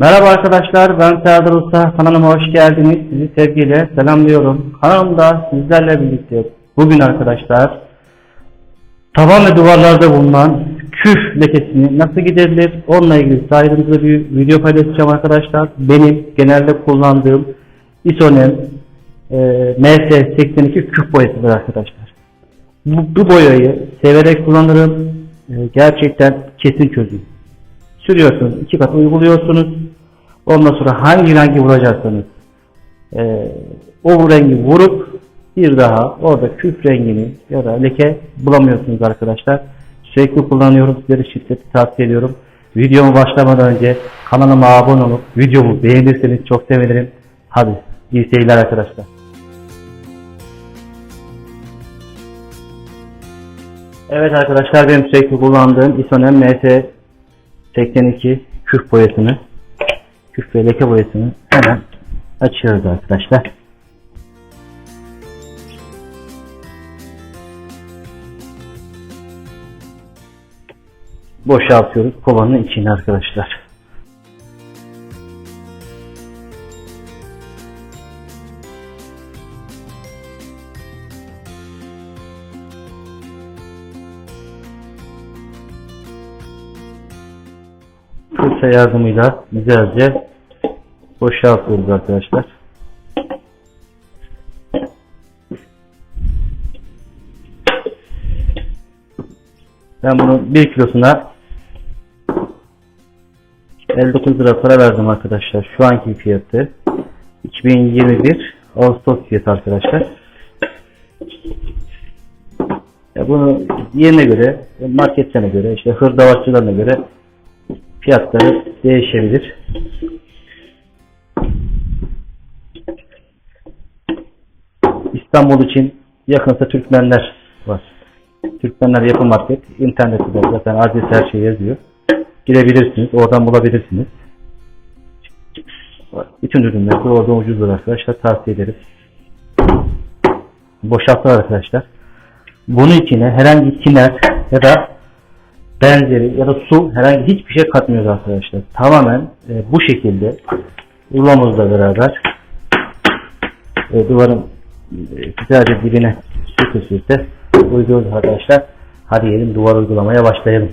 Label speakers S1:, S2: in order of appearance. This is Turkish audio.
S1: Merhaba arkadaşlar, ben Serdar Usta. Kanalıma hoş geldiniz. Sizi sevgiyle selamlıyorum. Kanalımda sizlerle birlikte bugün arkadaşlar tavan ve duvarlarda bulunan küf lekesini nasıl giderilir onunla ilgili ayrıntılı bir video paylaşacağım arkadaşlar. Benim genelde kullandığım Isonem e, MS82 küf boyasıdır arkadaşlar. Bu, bu boyayı severek kullanırım. E, gerçekten kesin çözüm sürüyorsunuz. iki kat uyguluyorsunuz. Ondan sonra hangi rengi vuracaksanız e, o rengi vurup bir daha orada küf rengini ya da leke bulamıyorsunuz arkadaşlar. Sürekli kullanıyorum. Sizlere şiddetli tavsiye ediyorum. Videomu başlamadan önce kanalıma abone olup videomu beğenirseniz çok sevinirim. Hadi iyi seyirler arkadaşlar. Evet arkadaşlar benim sürekli kullandığım Isonem MS 82 küf boyasını küf ve leke boyasını hemen açıyoruz arkadaşlar. Boşaltıyoruz kovanın içine arkadaşlar. Fırça yardımıyla güzelce boşaltıyoruz arkadaşlar. Ben bunu 1 kilosuna 59 lira para verdim arkadaşlar. Şu anki fiyatı 2021 Ağustos fiyatı arkadaşlar. Ya bunu yerine göre, marketlerine göre, işte hırdavatçılarına göre fiyatları değişebilir. İstanbul için yakınsa Türkmenler var. Türkmenler yapı market. İnternette de zaten adres her şey yazıyor. Girebilirsiniz. Oradan bulabilirsiniz. Bütün ürünler de oradan ucuzdur arkadaşlar. Tavsiye ederim. Boşaltı arkadaşlar. Bunun içine herhangi kiner ya da benzeri ya da su herhangi hiçbir şey katmıyoruz arkadaşlar. Tamamen e, bu şekilde rulamızla beraber e, duvarın e, güzelce dibine sürte sürte uyguluyoruz arkadaşlar. Hadi gelin duvar uygulamaya başlayalım.